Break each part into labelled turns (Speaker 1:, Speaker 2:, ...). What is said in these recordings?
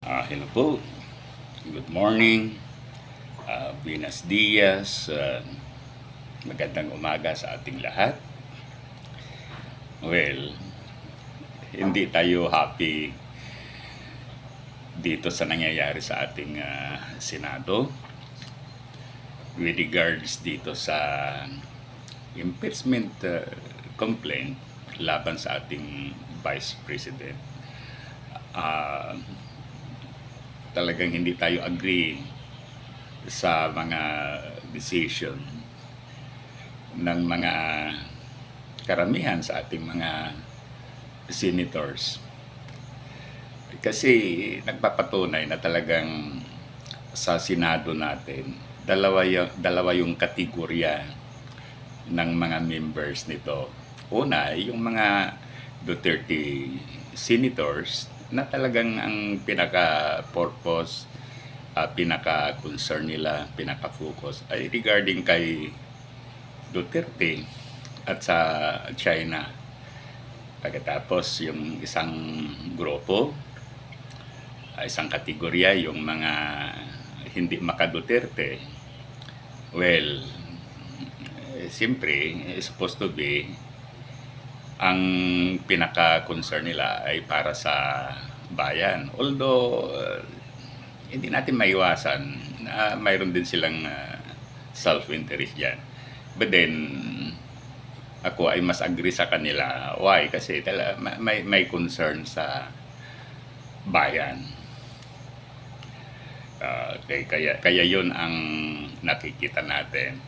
Speaker 1: Ah, hello po. Good morning. Ah, buenos dias. Ah, magandang umaga sa ating lahat. Well, hindi tayo happy dito sa nangyayari sa ating ah, Senado with regards dito sa impeachment ah, complaint laban sa ating Vice President. Ah, talagang hindi tayo agree sa mga decision ng mga karamihan sa ating mga senators. Kasi nagpapatunay na talagang sa Senado natin, dalawa yung, dalawa yung kategorya ng mga members nito. Una, yung mga Duterte senators na talagang ang pinaka-purpose, ah, pinaka-concern nila, pinaka-focus ay regarding kay Duterte at sa China. Pagkatapos yung isang grupo, ah, isang kategorya, yung mga hindi maka-Duterte. Well, eh, siyempre, eh, supposed to be ang pinaka-concern nila ay para sa bayan. Although, uh, hindi natin maiwasan na mayroon din silang uh, self-interest dyan. But then, ako ay mas agree sa kanila. Why? Kasi tala, may, may concern sa bayan. Uh, kaya, kaya yun ang nakikita natin.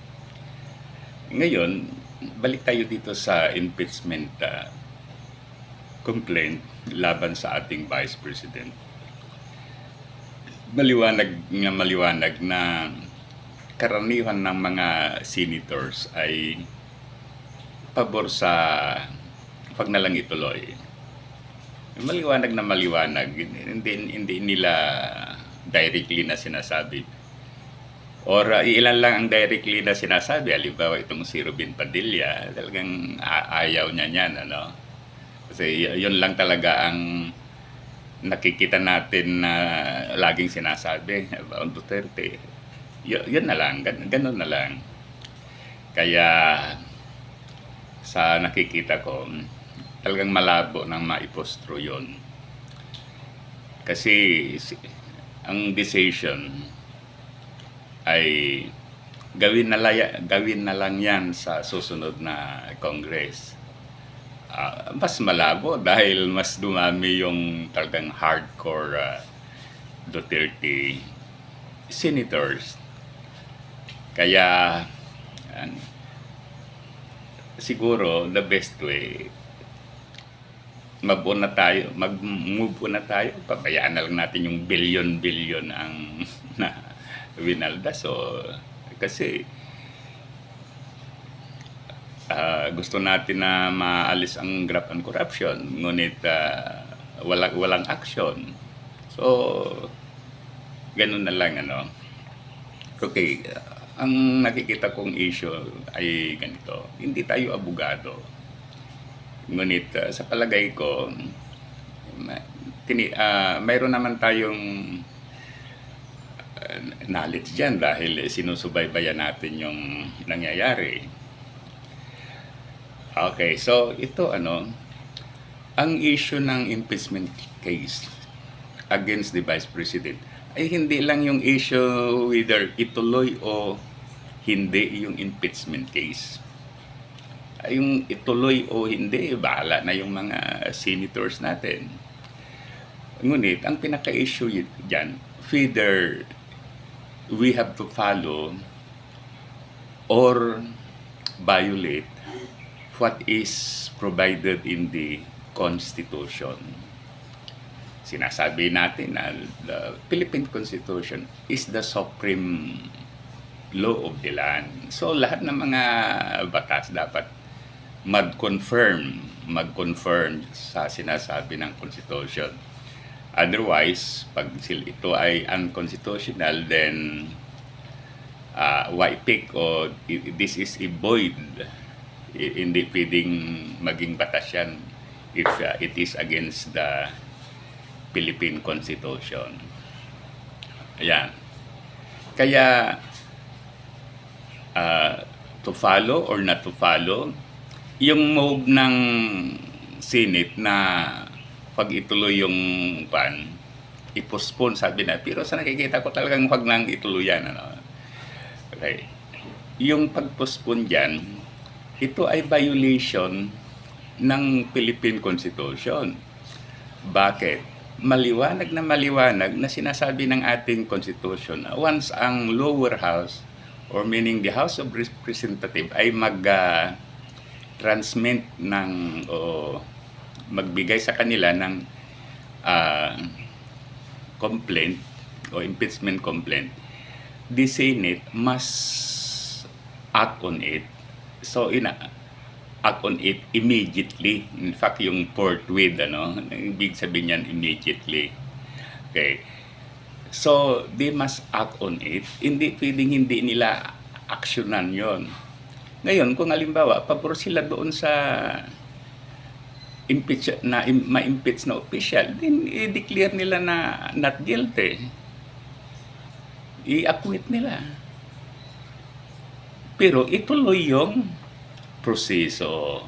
Speaker 1: Ngayon, balik tayo dito sa impeachment uh, complaint laban sa ating Vice President. Maliwanag nga maliwanag na karaniwan ng mga senators ay pabor sa pag na lang ituloy. Maliwanag na maliwanag, hindi, hindi nila directly na sinasabi Or uh, ilan lang ang directly na sinasabi. Halimbawa, itong si Ruben Padilla, talagang ayaw niya niyan. Ano? Kasi yun lang talaga ang nakikita natin na laging sinasabi about Duterte. Y- yun na lang, gan- ganun na lang. Kaya sa nakikita ko, talagang malabo nang maipostro yun. Kasi si- ang decision ay gawin na, laya, gawin na lang yan sa susunod na Congress. Ah, mas malabo dahil mas dumami yung talagang hardcore ah, Duterte senators. Kaya an, siguro the best way mag na tayo, mag-move na tayo, pabayaan na lang natin yung billion-billion ang na winalda. So, kasi ah, gusto natin na maalis ang graft and corruption, ngunit ah, walang, walang action. So, ganun na lang, ano. Okay, ah, ang nakikita kong issue ay ganito, hindi tayo abogado. Ngunit ah, sa palagay ko, tini, ah, mayroon naman tayong uh, knowledge dyan dahil sinusubaybayan natin yung nangyayari. Okay, so ito ano, ang issue ng impeachment case against the Vice President ay hindi lang yung issue whether ituloy o hindi yung impeachment case. Ay, yung ituloy o hindi, bahala na yung mga senators natin. Ngunit, ang pinaka-issue dyan, whether we have to follow or violate what is provided in the Constitution. Sinasabi natin na the Philippine Constitution is the supreme law of the land. So lahat ng mga batas dapat mag-confirm, mag-confirm sa sinasabi ng Constitution. Otherwise, pag ito ay unconstitutional, then uh, why pick o this is a void. Hindi pwedeng maging batas yan if uh, it is against the Philippine Constitution. Ayan. Kaya, uh, to follow or not to follow, yung move ng Senate na pag ituloy yung pan, i-postpone sabi na. Pero sa nakikita ko talagang wag nang ituloy yan. Ano? Okay. Yung pag-postpone dyan, ito ay violation ng Philippine Constitution. Bakit? Maliwanag na maliwanag na sinasabi ng ating Constitution once ang lower house or meaning the House of Representative ay mag ah, transmit ng o magbigay sa kanila ng ah, complaint o impeachment complaint, the Senate must act on it. So, ina act on it immediately. In fact, yung forthwith, ano, ibig sabihin yan immediately. Okay. So, they must act on it. Hindi pwedeng hindi nila aksyonan yon. Ngayon, kung halimbawa, pabor sila doon sa impeach na im, ma-impeach na official, then i-declare nila na not guilty. I-acquit nila. Pero ituloy yung proseso.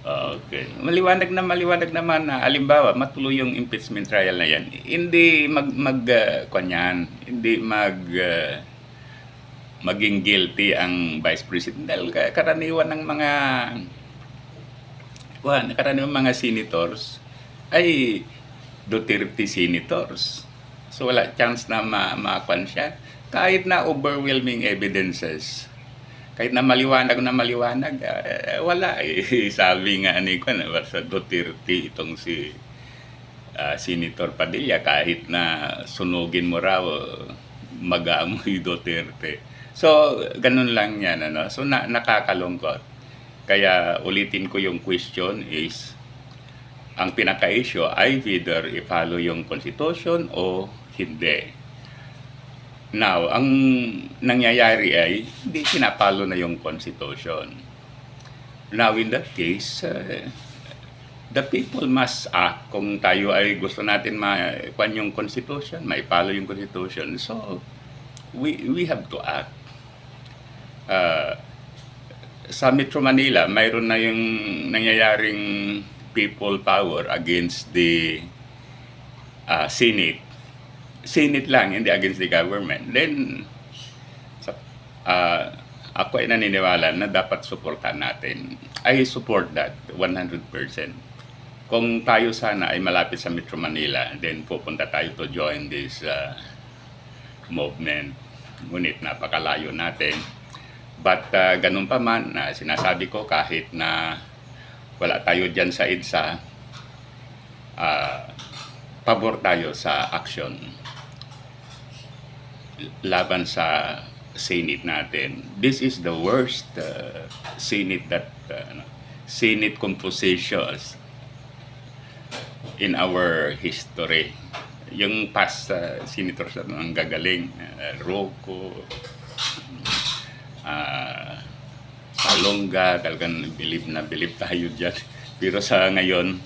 Speaker 1: Okay. Maliwanag na maliwanag naman na alimbawa matuloy yung impeachment trial na yan. Hindi mag mag uh, kanyan, hindi mag uh, maging guilty ang vice president dahil ka- karaniwan ng mga kuhan, karaniwan mga senators ay Duterte senators. So wala chance na ma makuan siya kahit na overwhelming evidences kahit na maliwanag na maliwanag, eh, wala eh. Sabi nga ni ko na sa Duterte itong si ah, Senator Padilla kahit na sunugin mo raw mag-aamoy Duterte. So, ganun lang yan. Ano? So, na, nakakalungkot. Kaya ulitin ko yung question is, ang pinaka-issue ay either i-follow yung Constitution o hindi. Now, ang nangyayari ay hindi pinapalo na yung Constitution. Now, in that case, uh, the people must act. Kung tayo ay gusto natin ma-kwan yung Constitution, maipalo yung Constitution. So, we, we have to act. Uh, sa Metro Manila, mayroon na yung nangyayaring people power against the uh, Senate Senate lang, hindi against the government. Then, sa, ah, ako ay naniniwala na dapat supportan natin. I support that 100%. Kung tayo sana ay malapit sa Metro Manila, then pupunta tayo to join this ah, movement. Ngunit napakalayo natin. But ah, ganun pa man, na sinasabi ko kahit na wala tayo dyan sa EDSA, ah, pabor tayo sa action laban sa Senate natin. This is the worst uh, Senate that uh, ano, Senate compositions in our history. Yung past uh, senators na ang gagaling, uh, Rocco, uh, Salonga, talagang believe na believe tayo dyan. Pero sa ngayon,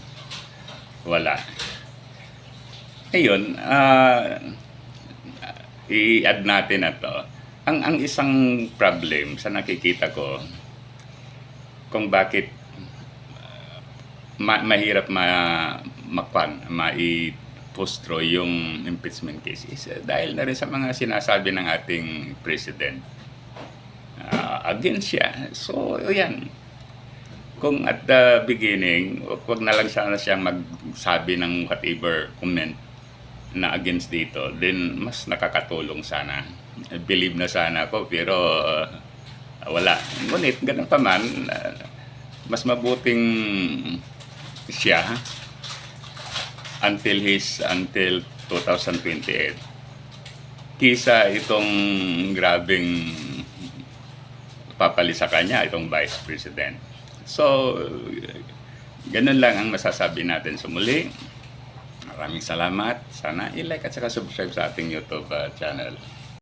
Speaker 1: wala. Ngayon, uh, i-add natin na to. Ang, ang isang problem sa nakikita ko, kung bakit ma- mahirap ma makwan, mai-postro yung impeachment case is dahil na rin sa mga sinasabi ng ating president. Siya. So, yan. Kung at the beginning, wag na lang sana siyang magsabi ng whatever comment na against dito, then mas nakakatulong sana. Believe na sana ako, pero uh, wala. Ngunit, ganun pa man, uh, mas mabuting siya until his until 2028 kisa itong grabing papali sa kanya itong vice president so ganun lang ang masasabi natin sa muli Maraming salamat. Sana i-like at saka subscribe sa ating YouTube uh, channel.